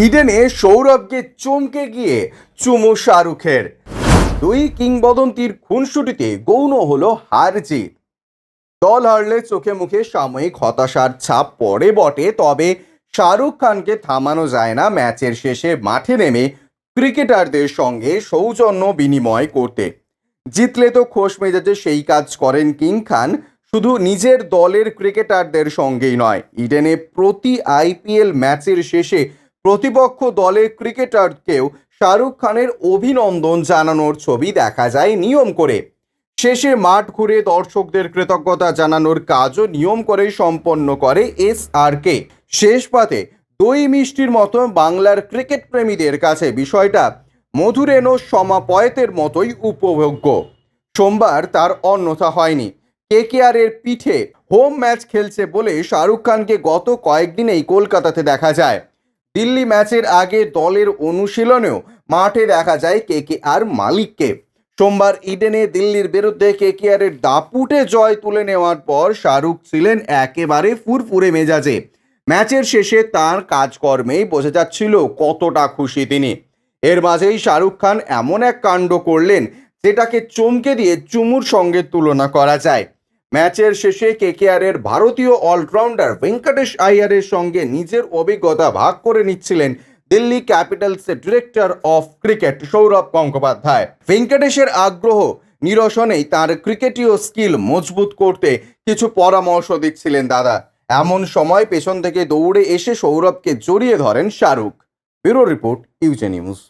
ইডেনে সৌরভকে চমকে গিয়ে চুমু শাহরুখের। দুই কিংবদন্তির খুনসুটিতে গৌণ হলো হার জিত দল হারলে চোখে মুখে সাময়িক হতাশার ছাপ পড়ে বটে, তবে শাহরুখ খানকে থামানো যায় না ম্যাচের শেষে মাঠে নেমে ক্রিকেটারদের সঙ্গে সৌজন্য বিনিময় করতে। জিতলে তো খোশ মেজাজে সেই কাজ করেন কিং খান, শুধু নিজের দলের ক্রিকেটারদের সঙ্গেই নয়, ইডেনে প্রতি আইপিএল ম্যাচের শেষে প্রতিপক্ষ দলের ক্রিকেটারকেও শাহরুখ খানের অভিনন্দন জানানোর ছবি দেখা যায় নিয়ম করে। শেষে মাঠ ঘুরে দর্শকদের কৃতজ্ঞতা জানানোর কাজও নিয়ম করে সম্পন্ন করে এস আর কে। শেষ পাতে দই মিষ্টির মতো বাংলার ক্রিকেট প্রেমীদের কাছে বিষয়টা মধুরেনো সমাপয়েতের মতোই উপভোগ্য। সোমবার তার অন্যথা হয়নি। কেকেআরের পিঠে হোম ম্যাচ খেলছে বলে শাহরুখ খানকে গত কয়েকদিনেই কলকাতাতে দেখা যায়। দিল্লি ম্যাচের আগে দলের অনুশীলনেও মাঠে দেখা যায় কে কে আর মালিককে। সোমবার ইডেনে দিল্লির বিরুদ্ধে কেকেআরের দাপুটে জয় তুলে নেওয়ার পর শাহরুখ ছিলেন একেবারে ফুরফুরে মেজাজে। ম্যাচের শেষে তার কাজকর্মেই বোঝা যাচ্ছিল কতটা খুশি তিনি। এর মাঝেই শাহরুখ খান এমন এক কাণ্ড করলেন, যেটাকে চমকে দিয়ে চুমুর সঙ্গে তুলনা করা যায়। ম্যাচের শেষে কেকেআরের ভারতীয় অলরাউন্ডার ভেঙ্কটেশ আইয়ারের সঙ্গে নিজের অভিজ্ঞতা ভাগ করে নিচ্ছিলেন Delhi ক্যাপিটালসের director of cricket Sourav Gangopadhyay. ভেঙ্কটেশের আগ্রহ নিরসনেই তার ক্রিকেটীয় স্কিল মজবুত করতে কিছু পরামর্শ দিচ্ছিলেন দাদা। এমন সময় পেছন থেকে দৌড়ে এসে সৌরভকে জড়িয়ে ধরেন শাহরুখ। ব্যুরো রিপোর্ট ইউজে নিউজ।